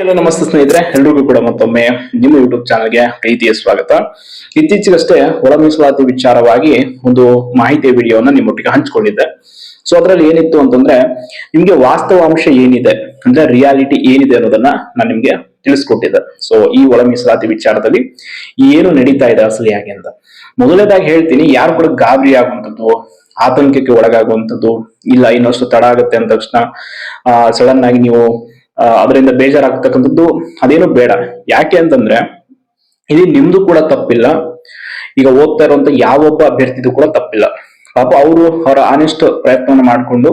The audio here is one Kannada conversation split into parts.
ಎಲ್ಲ ನಮಸ್ತೆ ಸ್ನೇಹಿತರೆ. ಎಲ್ರಿಗೂ ಕೂಡ ಮತ್ತೊಮ್ಮೆ ನಿಮ್ಮ ಯೂಟ್ಯೂಬ್ ಚಾನಲ್ಗೆ ಪ್ರೀತಿಯ ಸ್ವಾಗತ. ಇತ್ತೀಚೆಗಷ್ಟೇ ಒಳ ಮೀಸಲಾತಿ ವಿಚಾರವಾಗಿ ಒಂದು ಮಾಹಿತಿ ವಿಡಿಯೋನ ನಿಮ್ಮೊಟ್ಟಿಗೆ ಹಂಚಿಕೊಂಡಿದ್ದೆ. ಸೊ ಅದರಲ್ಲಿ ಏನಿತ್ತು ಅಂತಂದ್ರೆ, ನಿಮ್ಗೆ ವಾಸ್ತವಾಂಶ ಏನಿದೆ, ಅಂದ್ರೆ ರಿಯಾಲಿಟಿ ಏನಿದೆ ಅನ್ನೋದನ್ನ ನಾನು ನಿಮ್ಗೆ ತಿಳಿಸ್ಕೊಟ್ಟಿದ್ದೆ. ಸೊ ಈ ಒಳ ಮೀಸಲಾತಿ ವಿಚಾರದಲ್ಲಿ ಏನು ನಡೀತಾ ಇದೆ ಅಸಲಿಯಾಗಿ ಅಂತ. ಮೊದಲನೇದಾಗಿ ಹೇಳ್ತೀನಿ, ಯಾರು ಕೂಡ ಗಾಬರಿ ಆಗುವಂಥದ್ದು, ಆತಂಕಕ್ಕೆ ಒಳಗಾಗುವಂಥದ್ದು, ಇಲ್ಲ ಇನ್ನಷ್ಟು ತಡ ಆಗುತ್ತೆ ಅಂದ ತಕ್ಷಣ ಸಡನ್ ಆಗಿ ನೀವು ಅದರಿಂದ ಬೇಜಾರಾಗ್ತಕ್ಕಂಥದ್ದು ಅದೇನು ಬೇಡ. ಯಾಕೆ ಅಂತಂದ್ರೆ ಇಲ್ಲಿ ನಿಮ್ದು ಕೂಡ ತಪ್ಪಿಲ್ಲ. ಈಗ ಓದ್ತಾ ಇರುವಂತ ಯಾವೊಬ್ಬ ಅಭ್ಯರ್ಥಿದು ಕೂಡ ತಪ್ಪಿಲ್ಲ. ಪಾಪ ಅವರು ಅವರ ಆನೆಸ್ಟ್ ಪ್ರಯತ್ನವನ್ನು ಮಾಡಿಕೊಂಡು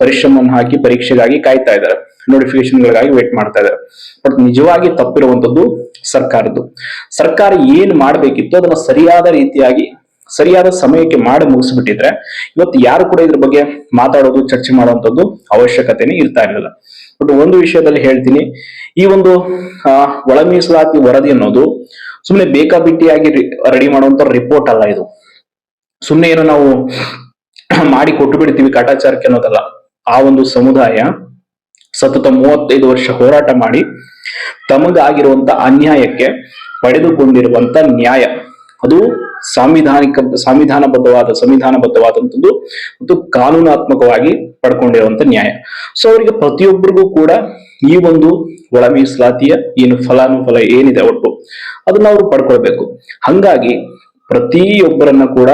ಪರಿಶ್ರಮವನ್ನು ಹಾಕಿ, ಪರೀಕ್ಷೆಗಾಗಿ ಕಾಯ್ತಾ ಇದ್ದಾರೆ. ನೋಟಿಫಿಕೇಶನ್ಗಳಿಗಾಗಿ ವೇಟ್ ಮಾಡ್ತಾ ಇದ್ದಾರೆ. ಬಟ್ ನಿಜವಾಗಿ ತಪ್ಪಿರುವಂತದ್ದು ಸರ್ಕಾರದ್ದು. ಸರ್ಕಾರ ಏನ್ ಮಾಡ್ಬೇಕಿತ್ತು, ಅದನ್ನ ಸರಿಯಾದ ರೀತಿಯಾಗಿ ಸರಿಯಾದ ಸಮಯಕ್ಕೆ ಮಾಡಿ ಮುಗಿಸ್ಬಿಟ್ಟಿದ್ರೆ ಇವತ್ತು ಯಾರು ಕೂಡ ಇದ್ರ ಬಗ್ಗೆ ಮಾತಾಡೋದು, ಚರ್ಚೆ ಮಾಡುವಂಥದ್ದು ಅವಶ್ಯಕತೆನೇ ಇರ್ತಾ ಇರಲಿಲ್ಲ. ಬಟ್ ಒಂದು ವಿಷಯದಲ್ಲಿ ಹೇಳ್ತೀನಿ, ಈ ಒಂದು ಒಳ ಮೀಸಲಾತಿ ವರದಿ ಅನ್ನೋದು ಸುಮ್ಮನೆ ಬೇಕಾಬಿಟ್ಟಿಯಾಗಿ ರೆಡಿ ಮಾಡುವಂತ ರಿಪೋರ್ಟ್ ಅಲ್ಲ ಇದು. ಸುಮ್ಮನೆ ಏನೋ ನಾವು ಮಾಡಿ ಕೊಟ್ಟು ಬಿಡ್ತೀವಿ ಕಾಟಾಚಾರಕ್ಕೆ ಅನ್ನೋದಲ್ಲ. ಆ ಒಂದು ಸಮುದಾಯ ಸತತ ಮೂವತ್ತೈದು ವರ್ಷ ಹೋರಾಟ ಮಾಡಿ ತಮಗಾಗಿರುವಂತ ಅನ್ಯಾಯಕ್ಕೆ ಪಡೆದುಕೊಂಡಿರುವಂತ ನ್ಯಾಯ. ಅದು ಸಾಂವಿಧಾನಿಕ, ಸಂವಿಧಾನಬದ್ಧವಾದ, ಸಂವಿಧಾನಬದ್ಧವಾದಂಥದ್ದು ಮತ್ತು ಕಾನೂನಾತ್ಮಕವಾಗಿ ಪಡ್ಕೊಂಡಿರುವಂತ ನ್ಯಾಯ. ಸೊ ಅವರಿಗೆ ಪ್ರತಿಯೊಬ್ಬರಿಗೂ ಕೂಡ ಈ ಒಂದು ಒಳ ಮೀಸಲಾತಿಯ ಏನು ಫಲಾನುಫಲ ಏನಿದೆ ಒಟ್ಟು ಅದನ್ನ ಅವರು ಪಡ್ಕೊಳ್ಬೇಕು. ಹಂಗಾಗಿ ಪ್ರತಿಯೊಬ್ಬರನ್ನ ಕೂಡ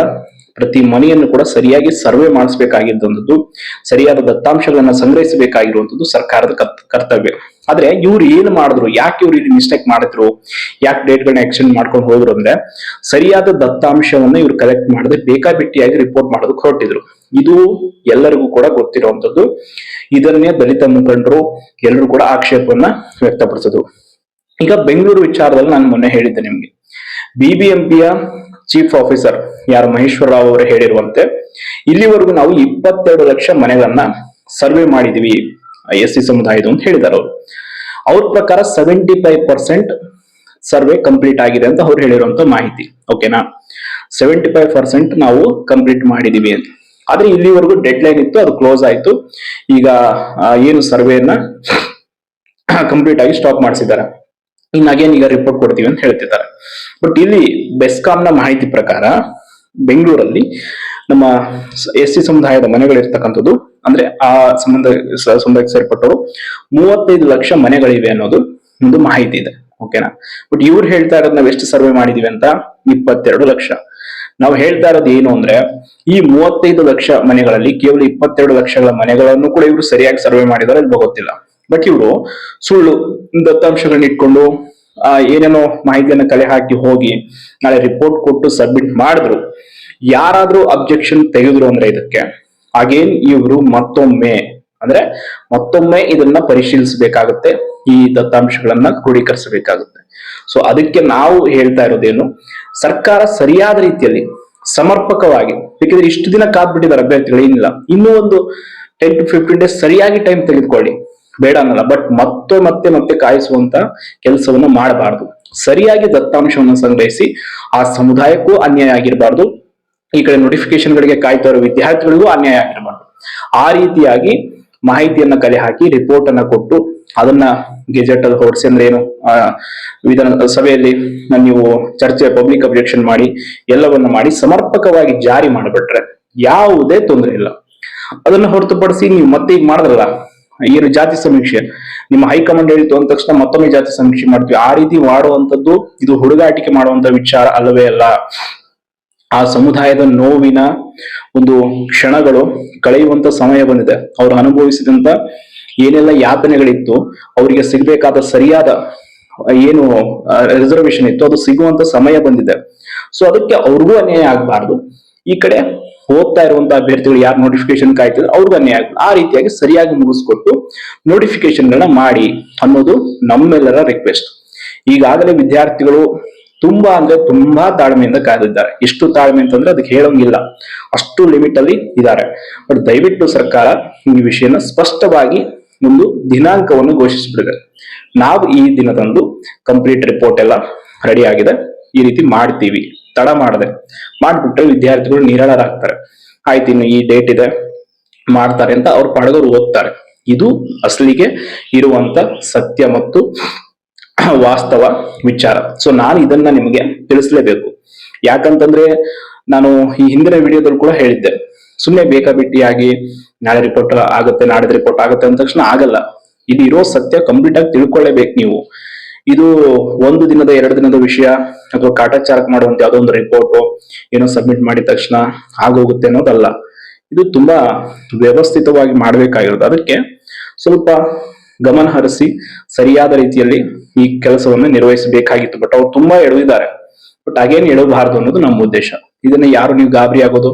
ಪ್ರತಿ ಮನೆಯನ್ನು ಕೂಡ ಸರಿಯಾಗಿ ಸರ್ವೆ ಮಾಡಿಸಬೇಕಾಗಿದ್ದಂಥದ್ದು, ಸರಿಯಾದ ದತ್ತಾಂಶಗಳನ್ನ ಸಂಗ್ರಹಿಸಬೇಕಾಗಿರುವಂಥದ್ದು ಸರ್ಕಾರದ ಕರ್ತವ್ಯ. ಆದ್ರೆ ಇವ್ರು ಏನ್ ಮಾಡಿದ್ರು, ಯಾಕೆ ಇವ್ರು ಇಲ್ಲಿ ಮಿಸ್ಟೇಕ್ ಮಾಡಿದ್ರು, ಯಾಕೆ ಡೇಟ್ಗಳನ್ನ ಎಕ್ಸ್ಟೆಂಡ್ ಮಾಡ್ಕೊಂಡು ಹೋದ್ರು ಅಂದ್ರೆ, ಸರಿಯಾದ ದತ್ತಾಂಶವನ್ನ ಇವ್ರು ಕಲೆಕ್ಟ್ ಮಾಡದೆ ಬೇಕಾಬಿಟ್ಟಿಯಾಗಿ ರಿಪೋರ್ಟ್ ಮಾಡೋದಕ್ಕೆ ಹೊರಟಿದ್ರು. ಇದು ಎಲ್ಲರಿಗೂ ಕೂಡ ಗೊತ್ತಿರುವಂತದ್ದು ಇದನ್ನೇ ದಲಿತ ಮುಖಂಡರು ಎಲ್ಲರೂ ಕೂಡ ಆಕ್ಷೇಪವನ್ನ ವ್ಯಕ್ತಪಡಿಸಿದ್ರು. ಈಗ ಬೆಂಗಳೂರು ವಿಚಾರದಲ್ಲಿ ನಾನು ಮೊನ್ನೆ ಹೇಳಿದ್ದೆ ನಿಮ್ಗೆ. ಬಿಬಿಎಂಪಿಯ ಚೀಫ್ ಆಫೀಸರ್ ಯಾರು ಮಹೇಶ್ವರ ರಾವ್ ಅವರು ಹೇಳಿರುವಂತೆ, ಇಲ್ಲಿವರೆಗೂ ನಾವು ಇಪ್ಪತ್ತೆರಡು ಲಕ್ಷ ಮನೆಗಳನ್ನ ಸರ್ವೆ ಮಾಡಿದೀವಿ, ಎಸ್ ಸಿ ಸಮುದಾಯದ ಅಂತ ಹೇಳಿದಾರೆ ಅವರು. ಅವ್ರ ಪ್ರಕಾರ seventy five percent survey complete ಆಗಿದೆ ಅಂತ ಅವ್ರು ಹೇಳಿರುವಂತ ಮಾಹಿತಿ ಓಕೆನಾ ಸೆವೆಂಟಿ ಫೈವ್ ಪರ್ಸೆಂಟ್ ನಾವು ಕಂಪ್ಲೀಟ್ ಮಾಡಿದೀವಿ ಅಂತ. ಆದ್ರೆ ಇಲ್ಲಿವರೆಗೂ ಡೆಡ್ ಲೈನ್ ಇತ್ತು, ಅದು ಕ್ಲೋಸ್ ಆಯ್ತು. ಈಗ ಏನು ಸರ್ವೆಯನ್ನ ಕಂಪ್ಲೀಟ್ ಆಗಿ ಸ್ಟಾಪ್ ಮಾಡಿಸಿದ್ದಾರೆ. ಇನ್ನಾಗೇನು ಈಗ ರಿಪೋರ್ಟ್ ಕೊಡ್ತೀವಿ ಅಂತ ಹೇಳ್ತಿದ್ದಾರೆ. ಬಟ್ ಇಲ್ಲಿ ಬೆಸ್ಕಾಂನ ಮಾಹಿತಿ ಪ್ರಕಾರ ಬೆಂಗಳೂರಲ್ಲಿ ನಮ್ಮ ಎಸ್ ಸಿ ಸಮುದಾಯದ ಮನೆಗಳಿರ್ತಕ್ಕಂಥದ್ದು ಅಂದ್ರೆ ಆ ಸಂಬಂಧ ಸಮುದಾಯಕ್ಕೆ ಸೇರ್ಪಟ್ಟವರು ಮೂವತ್ತೈದು ಲಕ್ಷ ಮನೆಗಳಿವೆ ಅನ್ನೋದು ಒಂದು ಮಾಹಿತಿ ಇದೆ. ಓಕೆನಾ ಬಟ್ ಇವ್ರು ಹೇಳ್ತಾ ಇರೋದು ನಾವು ಎಷ್ಟು ಸರ್ವೆ ಮಾಡಿದೀವಿ ಅಂತ ಇಪ್ಪತ್ತೆರಡು ಲಕ್ಷ. ನಾವು ಹೇಳ್ತಾ ಇರೋದು ಏನು ಅಂದ್ರೆ ಈ ಮೂವತ್ತೈದು ಲಕ್ಷ ಮನೆಗಳಲ್ಲಿ ಕೇವಲ ಇಪ್ಪತ್ತೆರಡು ಲಕ್ಷಗಳ ಮನೆಗಳನ್ನು ಕೂಡ ಇವರು ಸರಿಯಾಗಿ ಸರ್ವೆ ಮಾಡಿದಾರೆ ಗೊತ್ತಿಲ್ಲ. ಬಟ್ ಇವರು ಸುಳ್ಳು ದತ್ತಾಂಶಗಳನ್ನ ಇಟ್ಕೊಂಡು ಏನೇನೋ ಮಾಹಿತಿಯನ್ನ ಕಲೆ ಹಾಕಿ ಹೋಗಿ ನಾಳೆ ರಿಪೋರ್ಟ್ ಕೊಟ್ಟು ಸಬ್ಮಿಟ್ ಮಾಡಿದ್ರು. ಯಾರಾದ್ರೂ ಅಬ್ಜೆಕ್ಷನ್ ತೆಗೆದ್ರು ಅಂದ್ರೆ ಇದಕ್ಕೆ? ಅಗೇನ್ ಇವರು ಮತ್ತೊಮ್ಮೆ, ಅಂದ್ರೆ ಮತ್ತೊಮ್ಮೆ ಇದನ್ನ ಪರಿಶೀಲಿಸಬೇಕಾಗುತ್ತೆ, ಈ ದತ್ತಾಂಶಗಳನ್ನ ಕ್ರೋಢೀಕರಿಸಬೇಕಾಗುತ್ತೆ ಸೊ ಅದಕ್ಕೆ ನಾವು ಹೇಳ್ತಾ ಇರೋದೇನು, ಸರ್ಕಾರ ಸರಿಯಾದ ರೀತಿಯಲ್ಲಿ ಸಮರ್ಪಕವಾಗಿ, ಬೇಕಿದ್ರೆ ಇಷ್ಟು ದಿನ ಕಾದ್ಬಿಟ್ಟಿದ್ದಾರೆ ಅಭ್ಯರ್ಥಿಗಳು, ಏನಿಲ್ಲ, ಇನ್ನೂ ಒಂದು ಟೆನ್ ಟು ಫಿಫ್ಟೀನ್ ಡೇಸ್ ಸರಿಯಾಗಿ ಟೈಮ್ ತೆಗೆದುಕೊಳ್ಳಿ. ಬೇಡ ಅನ್ನಲ್ಲ. ಬಟ್ ಮತ್ತೆ ಮತ್ತೆ ಮತ್ತೆ ಕಾಯಿಸುವಂತ ಕೆಲಸವನ್ನ ಮಾಡಬಾರ್ದು. ಸರಿಯಾಗಿ ದತ್ತಾಂಶವನ್ನು ಸಂಗ್ರಹಿಸಿ ಆ ಸಮುದಾಯಕ್ಕೂ ಅನ್ಯಾಯ ಆಗಿರಬಾರ್ದು. ಈ ಕಡೆ ನೋಟಿಫಿಕೇಶನ್ ಗಳಿಗೆ ಕಾಯ್ತಾ ಇರೋ ವಿದ್ಯಾರ್ಥಿಗಳಿಗೂ ಅನ್ಯಾಯ ಆಗಿರಬಾರ್ದು. ಆ ರೀತಿಯಾಗಿ ಮಾಹಿತಿಯನ್ನ ಕಲೆ ಹಾಕಿ ರಿಪೋರ್ಟ್ ಅನ್ನ ಕೊಟ್ಟು ಅದನ್ನ ಗೆಜೆಟ್ ಅಲ್ಲಿ ಹೊರಡಿಸಿ ಅಂದ್ರೆ ಏನು? ವಿಧಾನ ಸಭೆಯಲ್ಲಿ ನೀವು ಚರ್ಚೆ ಪಬ್ಲಿಕ್ ಅಬ್ಜೆಕ್ಷನ್ ಮಾಡಿ ಎಲ್ಲವನ್ನ ಮಾಡಿ ಸಮರ್ಪಕವಾಗಿ ಜಾರಿ ಮಾಡಿಬಿಟ್ರೆ ಯಾವುದೇ ತೊಂದರೆ ಇಲ್ಲ. ಅದನ್ನ ಹೊರತುಪಡಿಸಿ ನೀವು ಮತ್ತೆ ಈಗ ಮಾಡಿದ್ರಲ್ಲ ಏನು ಜಾತಿ ಸಮೀಕ್ಷೆ. ನಿಮ್ಮ ಹೈಕಮಾಂಡ್ ಹೇಳಿತು ಅಂದ ತಕ್ಷಣ ಮತ್ತೊಮ್ಮೆ ಜಾತಿ ಸಮೀಕ್ಷೆ ಮಾಡ್ತೀವಿ. ಆ ರೀತಿ ಮಾಡುವಂತದ್ದು ಇದು ಹುಡುಗಾಟಿಕೆ ಮಾಡುವಂತ ವಿಚಾರ ಅಲ್ಲವೇ ಅಲ್ಲ. ಆ ಸಮುದಾಯದ ನೋವಿನ ಒಂದು ಕ್ಷಣಗಳು ಕಳೆಯುವಂತ ಸಮಯ ಬಂದಿದೆ. ಅವರು ಅನುಭವಿಸಿದಂತ ಏನೆಲ್ಲ ಯಾತನೆಗಳಿತ್ತು, ಅವರಿಗೆ ಸಿಗ್ಬೇಕಾದ ಸರಿಯಾದ ಏನು ರಿಸರ್ವೇಶನ್ ಇತ್ತು, ಅದು ಸಿಗುವಂತ ಸಮಯ ಬಂದಿದೆ. ಸೊ ಅದಕ್ಕೆ ಅವ್ರಿಗೂ ಅನ್ಯಾಯ ಆಗಬಾರ್ದು. ಈ ಕಡೆ ಓದ್ತಾ ಇರುವಂತ ಅಭ್ಯರ್ಥಿಗಳು ಯಾರು ನೋಟಿಫಿಕೇಶನ್ ಕಾಯ್ತಿದ್ರು, ಅವ್ರಿಗೂ ಅನ್ಯಾಯ ಆ ರೀತಿಯಾಗಿ ಸರಿಯಾಗಿ ಮುಗಿಸ್ಕೊಟ್ಟು ನೋಟಿಫಿಕೇಶನ್ ಗಳನ್ನ ಮಾಡಿ ಅನ್ನೋದು ನಮ್ಮೆಲ್ಲರ ರಿಕ್ವೆಸ್ಟ್ ಈಗಾಗಲೇ ವಿದ್ಯಾರ್ಥಿಗಳು ತುಂಬಾ ಅಂದ್ರೆ ತುಂಬಾ ತಾಳ್ಮೆಯಿಂದ ಕಾದಿದ್ದಾರೆ ಎಷ್ಟು ತಾಳ್ಮೆ ಅಂತಂದ್ರೆ ಅದಕ್ಕೆ ಹೇಳೋಂಗಿಲ್ಲ. ಅಷ್ಟು ಲಿಮಿಟ್ ಅಲ್ಲಿ ಇದ್ದಾರೆ. ಬಟ್ ದಯವಿಟ್ಟು ಸರ್ಕಾರ ಈ ವಿಷಯನ ಸ್ಪಷ್ಟವಾಗಿ ಒಂದು ದಿನಾಂಕವನ್ನು ಘೋಷಿಸಿಬಿಡಿದೆ ನಾವು ಈ ದಿನದಂದು ಕಂಪ್ಲೀಟ್ ರಿಪೋರ್ಟ್ ಎಲ್ಲ ರೆಡಿ ಆಗಿದೆ. ಈ ರೀತಿ ಮಾಡ್ತೀವಿ. ತಡ ಮಾಡದೆ ಮಾಡ್ಬಿಟ್ರೆ ವಿದ್ಯಾರ್ಥಿಗಳು ನಿರಾಳರಾಗ್ತಾರೆ. ಆಯ್ತು ಇನ್ನು ಈ ಡೇಟ್ ಇದೆ, ಮಾಡ್ತಾರೆ ಅಂತ ಅವ್ರ ಪಾಡಗವ್ರು ಓದ್ತಾರೆ. ಇದು ಅಸಲಿಗೆ ಇರುವಂತ ಸತ್ಯ ಮತ್ತು ವಾಸ್ತವ ವಿಚಾರ. ಸೊ ನಾನು ಇದನ್ನ ನಿಮಗೆ ತಿಳಿಸ್ಲೇಬೇಕು. ಯಾಕಂತಂದ್ರೆ ನಾನು ಈ ಹಿಂದಿನ ವಿಡಿಯೋದಲ್ಲಿ ಕೂಡ ಹೇಳಿದ್ದೆ. ಸುಮ್ಮನೆ ಬೇಕಾಬಿಟ್ಟಿಯಾಗಿ ನಾಳೆ ರಿಪೋರ್ಟ್ ಆಗುತ್ತೆ ನಾಡಿದ ರಿಪೋರ್ಟ್ ಆಗುತ್ತೆ ಅಂದ ತಕ್ಷಣ ಆಗಲ್ಲ. ಇದು ಇರೋ ಸತ್ಯ ಕಂಪ್ಲೀಟ್ ಆಗಿ ತಿಳ್ಕೊಳ್ಳೇಬೇಕು ನೀವು. ಇದು ಒಂದು ದಿನದ, ಎರಡು ದಿನದ ವಿಷಯ ಅಥವಾ ಕಾಟಾಚಾರಕ್ ಮಾಡುವಂತ ಯಾವುದೋ ಒಂದು ರಿಪೋರ್ಟ್ ಏನೋ ಸಬ್ಮಿಟ್ ಮಾಡಿದ ತಕ್ಷಣ ಆಗೋಗುತ್ತೆ ಅನ್ನೋದಲ್ಲ. ಇದು ತುಂಬಾ ವ್ಯವಸ್ಥಿತವಾಗಿ ಮಾಡಬೇಕಾಗಿರೋದು. ಅದಕ್ಕೆ ಸ್ವಲ್ಪ ಗಮನ ಹರಿಸಿ ಸರಿಯಾದ ರೀತಿಯಲ್ಲಿ ಈ ಕೆಲಸವನ್ನು ನಿರ್ವಹಿಸಬೇಕಾಗಿತ್ತು. ಬಟ್ ಅವ್ರು ತುಂಬಾ ಎಳೆದಿದ್ದಾರೆ. ಬಟ್ ಅಗೇನ್ ಎಳಬಾರದು ಅನ್ನೋದು ನಮ್ಮ ಉದ್ದೇಶ. ಇದನ್ನ ಯಾರು ನೀವು ಗಾಬರಿ ಆಗೋದು?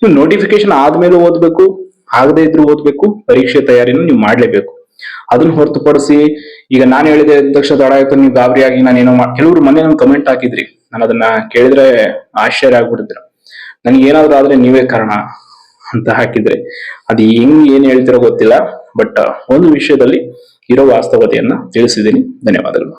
ನೀವು ನೋಟಿಫಿಕೇಶನ್ ಆದ್ಮೇಲೆ ಓದ್ಬೇಕು, ಆಗದೇ ಇದ್ರೂ ಓದ್ಬೇಕು, ಪರೀಕ್ಷೆ ತಯಾರಿನೂ ನೀವು ಮಾಡ್ಲೇಬೇಕು. ಅದನ್ನ ಹೊರತುಪಡಿಸಿ ಈಗ ನಾನು ಹೇಳಿದೆ ತಕ್ಷಣ ತಡ ಆಯ್ತು ನೀವು ಗಾಬರಿಯಾಗಿ ನಾನು ಏನೋ ಕೆಲವರು ಮೊನ್ನೆ ನಮ್ಗೆ ಕಮೆಂಟ್ ಹಾಕಿದ್ರಿ. ನಾನು ಅದನ್ನ ಕೇಳಿದ್ರೆ ಆಶ್ಚರ್ಯ ಆಗ್ಬಿಟ್ಟಿದ್ರ ನನಗೆ ಏನಾದ್ರು ಆದ್ರೆ ನೀವೇ ಕಾರಣ ಅಂತ ಹಾಕಿದ್ರೆ. ಅದು ಹೆಂಗ್ ಏನ್ ಹೇಳ್ತಿರೋ ಗೊತ್ತಿಲ್ಲ ಬಟ್ ಒಂದು ವಿಷಯದಲ್ಲಿ ಇರೋ ವಾಸ್ತವತೆಯನ್ನ ತಿಳಿಸಿದ್ದೀನಿ. ಧನ್ಯವಾದಗಳು.